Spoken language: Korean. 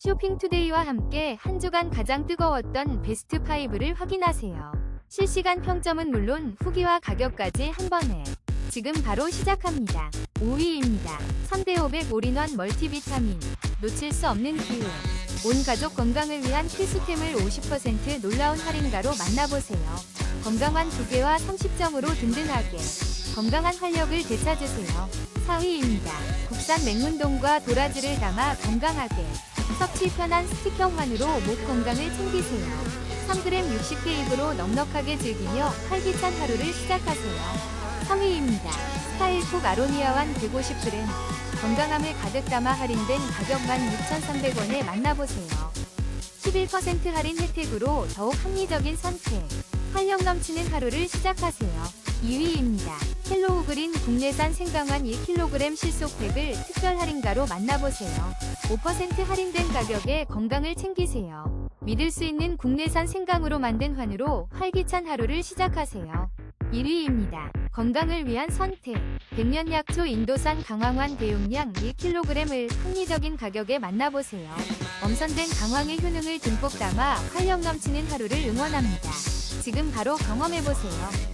쇼핑투데이와 함께 한 주간 가장 뜨거웠던 베스트 5를 확인하세요. 실시간 평점은 물론 후기와 가격까지 한 번에 지금 바로 시작합니다. 5위입니다. 3대 500 올인원 멀티비타민 놓칠 수 없는 기회 온 가족 건강을 위한 필수템을 50% 놀라운 할인가로 만나보세요. 건강한 두 개와 30점으로 든든하게 건강한 활력을 되찾으세요. 4위입니다. 국산 맹문동과 도라지를 담아 건강하게 섭취 편한 스틱형 환으로 목 건강을 챙기세요. 3g 60개 입으로 넉넉하게 즐기며 활기찬 하루를 시작하세요. 3위입니다. 스타일콕 아로니아완 150g 건강함을 가득 담아 할인된 가격 16,300원에 만나보세요. 11% 할인 혜택으로 더욱 합리적인 선택. 활력 넘치는 하루를 시작하세요. 2위입니다. 헬로우 그린 국내산 생강환 1kg 실속팩을 특별 할인가로 만나보세요. 5% 할인된 가격에 건강을 챙기세요. 믿을 수 있는 국내산 생강으로 만든 환으로 활기찬 하루를 시작하세요. 1위입니다. 건강을 위한 선택. 백년약초 인도산 강황환 대용량 1kg을 합리적인 가격에 만나보세요. 엄선된 강황의 효능을 듬뿍 담아 활력 넘치는 하루를 응원합니다. 지금 바로 경험해보세요.